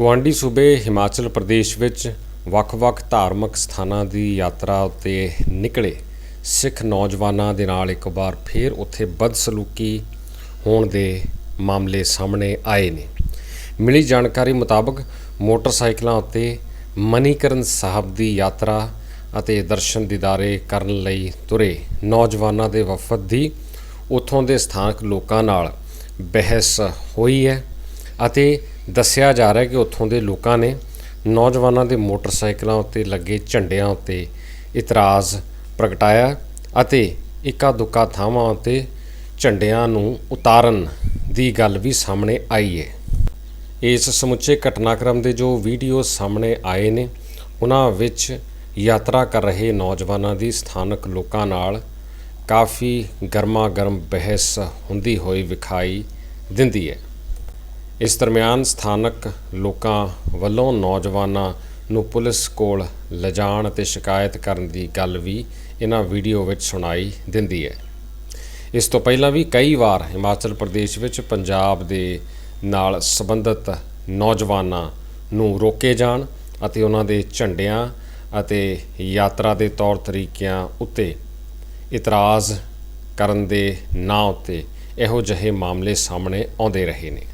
ਗੁਆਂਢੀ ਸੂਬੇ ਹਿਮਾਚਲ ਪ੍ਰਦੇਸ਼ ਵਿੱਚ ਵੱਖ-ਵੱਖ ਧਾਰਮਿਕ ਸਥਾਨਾਂ ਦੀ ਯਾਤਰਾ ਉੱਤੇ ਨਿਕਲੇ ਸਿੱਖ ਨੌਜਵਾਨਾਂ ਦੇ ਨਾਲ ਇੱਕ ਵਾਰ ਫੇਰ ਉੱਥੇ ਬਦਸਲੂਕੀ ਹੋਣ ਦੇ ਮਾਮਲੇ ਸਾਹਮਣੇ ਆਏ ਨੇ। ਮਿਲੀ ਜਾਣਕਾਰੀ ਮੁਤਾਬਕ ਮੋਟਰਸਾਈਕਲਾਂ ਉੱਤੇ ਮਨੀਕਰਨ ਸਾਹਿਬ ਦੀ ਯਾਤਰਾ ਅਤੇ ਦਰਸ਼ਨ ਦੀਦਾਰੇ ਕਰਨ ਲਈ ਤੁਰੇ ਨੌਜਵਾਨਾਂ ਦੇ ਵਫਦ ਦੀ ਉੱਥੋਂ ਦੇ ਸਥਾਨਕ ਲੋਕਾਂ ਨਾਲ ਬਹਿਸ ਹੋਈ ਹੈ ਅਤੇ ਦੱਸਿਆ ਜਾ ਰਿਹਾ ਕਿ ਉੱਥੋਂ ਦੇ ਲੋਕਾਂ ਨੇ ਨੌਜਵਾਨਾਂ ਦੇ ਮੋਟਰਸਾਈਕਲਾਂ ਉੱਤੇ ਲੱਗੇ ਝੰਡਿਆਂ ਉੱਤੇ ਇਤਰਾਜ਼ ਪ੍ਰਗਟਾਇਆ ਅਤੇ ਇੱਕਾ ਦੁੱਕਾ ਥਾਵਾਂ ਉੱਤੇ ਝੰਡਿਆਂ ਨੂੰ ਉਤਾਰਨ ਦੀ ਗੱਲ ਵੀ ਸਾਹਮਣੇ ਆਈ ਹੈ। ਇਸ ਸਮੁੱਚੇ ਘਟਨਾਕ੍ਰਮ ਦੇ ਜੋ ਵੀਡੀਓ ਸਾਹਮਣੇ ਆਏ ਨੇ, ਉਹਨਾਂ ਵਿੱਚ ਯਾਤਰਾ ਕਰ ਰਹੇ ਨੌਜਵਾਨਾਂ ਦੀ ਸਥਾਨਕ ਲੋਕਾਂ ਨਾਲ ਕਾਫੀ ਗਰਮਾ ਗਰਮ ਬਹਿਸ ਹੁੰਦੀ ਹੋਈ ਵਿਖਾਈ ਦਿੰਦੀ ਹੈ। ਇਸ ਦਰਮਿਆਨ ਸਥਾਨਕ ਲੋਕਾਂ ਵੱਲੋਂ ਨੌਜਵਾਨਾਂ ਨੂੰ ਪੁਲਿਸ ਕੋਲ ਲਿਜਾਣ ਅਤੇ ਸ਼ਿਕਾਇਤ ਕਰਨ ਦੀ ਗੱਲ ਵੀ ਇਹਨਾਂ ਵੀਡੀਓ ਵਿੱਚ ਸੁਣਾਈ ਦਿੰਦੀ ਹੈ। ਇਸ ਤੋਂ ਪਹਿਲਾਂ ਵੀ ਕਈ ਵਾਰ ਹਿਮਾਚਲ ਪ੍ਰਦੇਸ਼ ਵਿੱਚ ਪੰਜਾਬ ਦੇ ਨਾਲ ਸੰਬੰਧਿਤ ਨੌਜਵਾਨਾਂ ਨੂੰ ਰੋਕੇ ਜਾਣ ਅਤੇ ਉਹਨਾਂ ਦੇ ਝੰਡਿਆਂ ਅਤੇ ਯਾਤਰਾ ਦੇ ਤੌਰ ਤਰੀਕਿਆਂ ਉੱਤੇ ਇਤਰਾਜ਼ ਕਰਨ ਦੇ ਨਾਂ ਉੱਤੇ ਇਹੋ ਜਿਹੇ ਮਾਮਲੇ ਸਾਹਮਣੇ ਆਉਂਦੇ ਰਹੇ ਨੇ।